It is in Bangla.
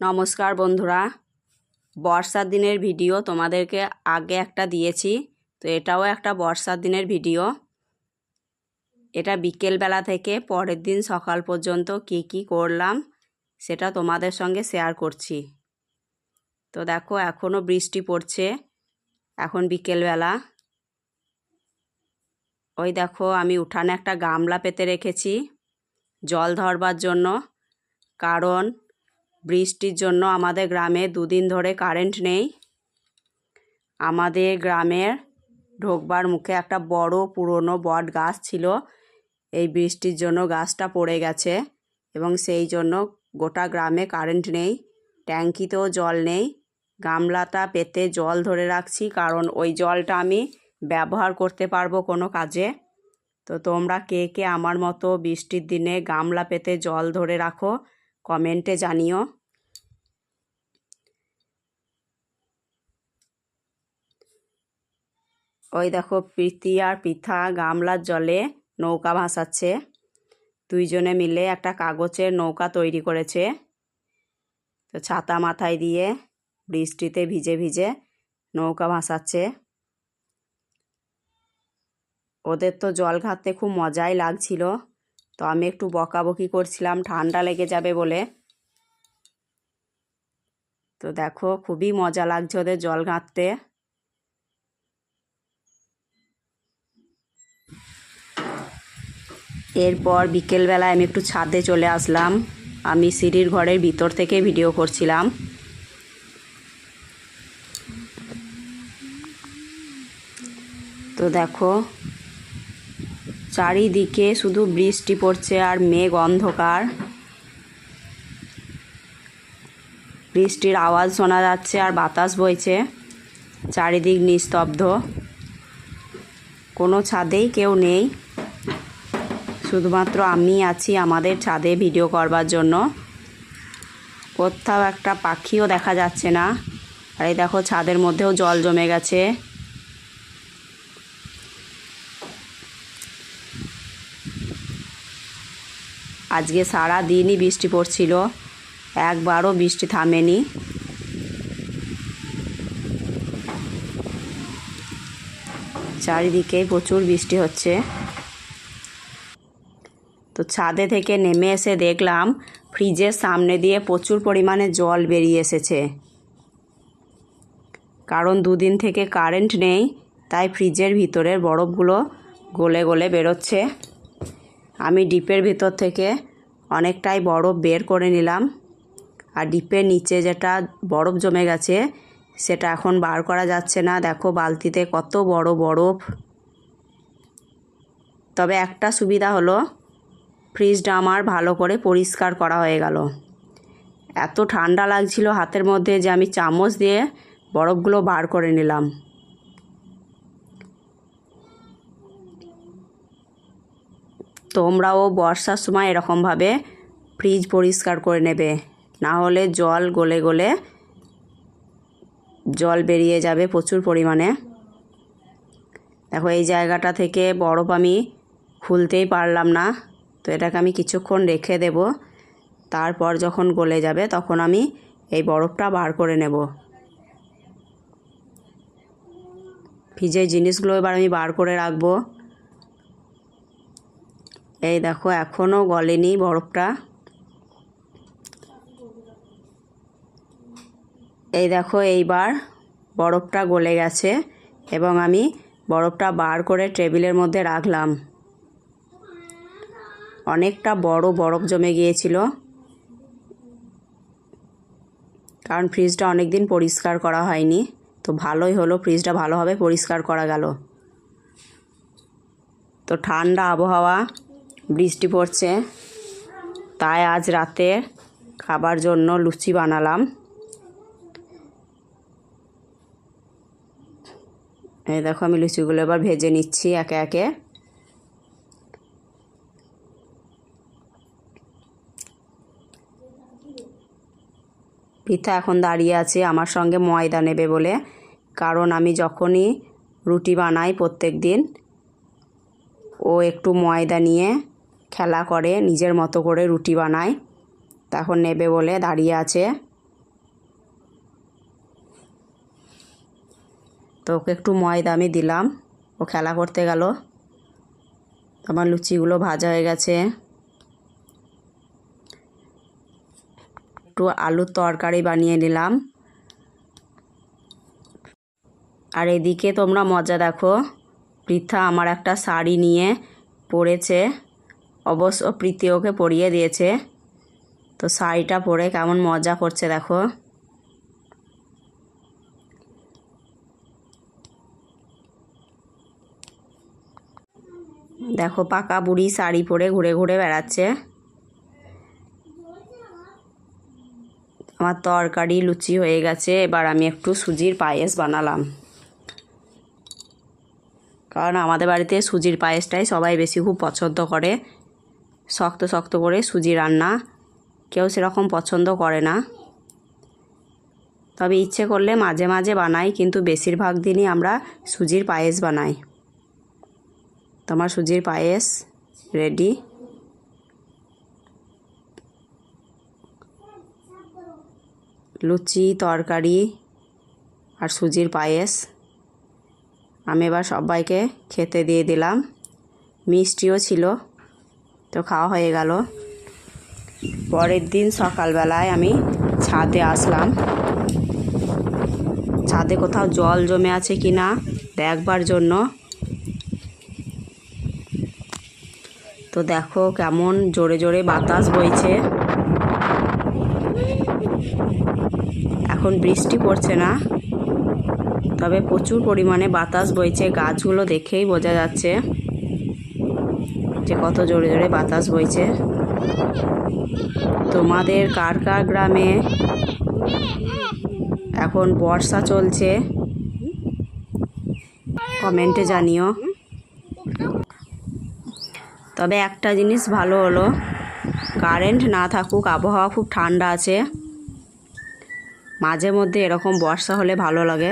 নমস্কার বন্ধুরা। বর্ষার দিনের ভিডিও তোমাদেরকে আগে একটা দিয়েছি, তো এটাও একটা বর্ষার দিনের ভিডিও। এটা বিকেলবেলা থেকে পরের দিন সকাল পর্যন্ত কি কি করলাম সেটা তোমাদের সঙ্গে শেয়ার করছি। তো দেখো এখনও বৃষ্টি পড়ছে, এখন বিকেলবেলা। ওই দেখো, আমি উঠানে একটা গামলা পেতে রেখেছি, জল ধরবার জন্য। কারণ বৃষ্টির জন্য আমাদের গ্রামে দুদিন ধরে কারেন্ট নেই। আমাদের গ্রামের ঢোকবার মুখে একটা বড় পুরনো বট গাছ ছিল। এই বৃষ্টির জন্য গাছটা পড়ে গেছে এবং সেই জন্য গোটা গ্রামে কারেন্ট নেই, ট্যাঙ্কিতেও জল নেই। গামলাটা পেতে জল ধরে রাখছি কারণ ওই জলটা আমি ব্যবহার করতে পারব কোনো কাজে। তো তোমরা কে কে আমার মতো বৃষ্টির দিনে গামলা পেতে জল ধরে রাখো কমেন্টে জানিও। ওই দেখো প্রীতি আর পৃথা গামলার জলে নৌকা ভাসাচ্ছে। দুইজনে মিলে একটা কাগজের নৌকা তৈরি করেছে। তো ছাতা মাথায় দিয়ে বৃষ্টিতে ভিজে ভিজে নৌকা ভাসাচ্ছে। ওদের তো জল ঘাটতে খুব মজাই লাগছিল। তো আমি একটু বকাবকি করছিলাম, ঠান্ডা লেগে যাবে বলে। তো দেখো খুবই মজা লাগছে ওদের জল ঘাঁটতে। এরপর বিকেলবেলায় আমি একটু ছাদে চলে আসলাম। আমি সিঁড়ির ঘরের ভিতর থেকে ভিডিও করছিলাম। তো দেখো, চারিদিকে শুধু বৃষ্টি পড়ছে আর মেঘ অন্ধকার। বৃষ্টির আওয়াজ শোনা যাচ্ছে আর বাতাস বইছে। চারিদিক নিস্তব্ধ। কোনো ছাদেই কেউ নেই। শুধুমাত্র আমি আছি আমাদের ছাদে ভিডিও করবার জন্য। কোথাও একটা পাখিও দেখা যাচ্ছে না। আর এই দেখো, ছাদের মধ্যেও জল জমে গেছে। আজকে সারা দিনই বৃষ্টি পড়ছিল। একবারও বৃষ্টি থামেনি। চারিদিকে প্রচুর বৃষ্টি হচ্ছে। ছাদে থেকে নেমে এসে দেখলাম, ফ্রিজের সামনে দিয়ে প্রচুর পরিমাণে জল বেরিয়ে এসেছে। কারণ দুদিন থেকে কারেন্ট নেই, তাই ফ্রিজের ভিতরের বরফগুলো গলে গলে বেরোচ্ছে। আমি ডিপের ভিতর থেকে অনেকটাই বরফ বের করে নিলাম, আর ডিপের নিচে যেটা বরফ জমে গেছে, সেটা এখন বার করা যাচ্ছে না। দেখো বালতিতে কত বড় বরফ। তবে একটা সুবিধা হলো ফ্রিজটা আমার ভালো করে পরিষ্কার করা হয়ে গেল। এত ঠান্ডা লাগছিল হাতের মধ্যে যে আমি চামচ দিয়ে বরফগুলো বার করে নিলাম। তোমরাও বর্ষার সময় এরকমভাবে ফ্রিজ পরিষ্কার করে নেবে। না হলে জল গলে গলে জল বেরিয়ে যাবে প্রচুর পরিমাণে। দেখো, এই জায়গাটা থেকে বরফ আমি খুলতেই পারলাম না। তো এটাকে আমি কিছুক্ষণ রেখে দেব। তারপর যখন গলে যাবে তখন আমি এই বরফটা বার করে নেব। ফ্রিজের জিনিসগুলো এবার আমি বার করে রাখব। এই দেখো এখনও গলেনি বরফটা। এই দেখো, এইবার বরফটা গলে গেছে এবং আমি বরফটা বার করে টেবিলের মধ্যে রাখলাম। অনেকটা বড় বরফ জমে গিয়েছিল। কারণ ফ্রিজটা অনেক দিন পরিষ্কার করা হয়নি। তো ভালোই হলো, ফ্রিজটা ভালোভাবে পরিষ্কার করা গেল। তো ঠান্ডা আবহাওয়া, বৃষ্টি পড়ছে। তাই আজ রাতে খাবার জন্য লুচি বানালাম। এই দেখো আমি লুচিগুলো এবার ভেজে নিচ্ছি একে একে। পিঠা এখন দাঁড়িয়ে আছে আমার সঙ্গে ময়দা নেবে বলে। কারণ আমি যখনই রুটি বানাই প্রত্যেক দিন, ও একটু ময়দা নিয়ে খেলা করে, নিজের মতো করে রুটি বানায়, তখন নেবে বলে দাঁড়িয়ে আছে। তো ওকে একটু ময়দা আমি দিলাম। ও খেলা করতে গেল। আমার লুচিগুলো ভাজা হয়ে গেছে। একটু আলুর তরকারি বানিয়ে নিলাম। আর এদিকে তোমরা মজা দেখো, পৃথা আমার একটা শাড়ি নিয়ে পরেছে। অবশ্য প্রীতি ওকে পরিয়ে দিয়েছে। তো শাড়িটা পরে কেমন মজা করছে দেখো। দেখো পাকা বুড়ি শাড়ি পরে ঘুরে ঘুরে বেড়াচ্ছে। আমার তরকারি লুচি হয়ে গেছে, এবার আমি একটু সুজির পায়েস বানালাম। কারণ আমাদের বাড়িতে সুজির পায়েসটাই সবাই বেশি খুব পছন্দ করে। শক্ত শক্ত করে সুজি রান্না কেউ সেরকম পছন্দ করে না। তবে ইচ্ছে করলে মাঝে মাঝে বানাই, কিন্তু বেশিরভাগ দিনই আমরা সুজির পায়েস বানাই। তোমার সুজির পায়েস রেডি লুচি, তরকারি আর সুজির পায়েস। আমি এবার সবাইকে খেতে দিয়ে দিলাম। মিষ্টিও ছিল, তো খাওয়া হয়ে গেল। পরের দিন সকালবেলায় আমি ছাদে আসলাম। ছাদে কোথাও জল জমে আছে কি না, দেখবার জন্য। তো দেখো কেমন জোরে জোরে বাতাস বইছে। এখন বৃষ্টি পড়ছে না, তবে প্রচুর পরিমাণে বাতাস বইছে। গাছগুলো দেখেই বোঝা যাচ্ছে যে কত জোরে জোরে বাতাস বইছে। তোমাদের কার কার গ্রামে এখন বর্ষা চলছে? কমেন্টে জানিও। তবে একটা জিনিস ভালো হলো, কারেন্ট না থাকুক, আবহাওয়া খুব ঠান্ডা আছে। মাঝে মধ্যে এরকম বর্ষা হলে ভালো লাগে।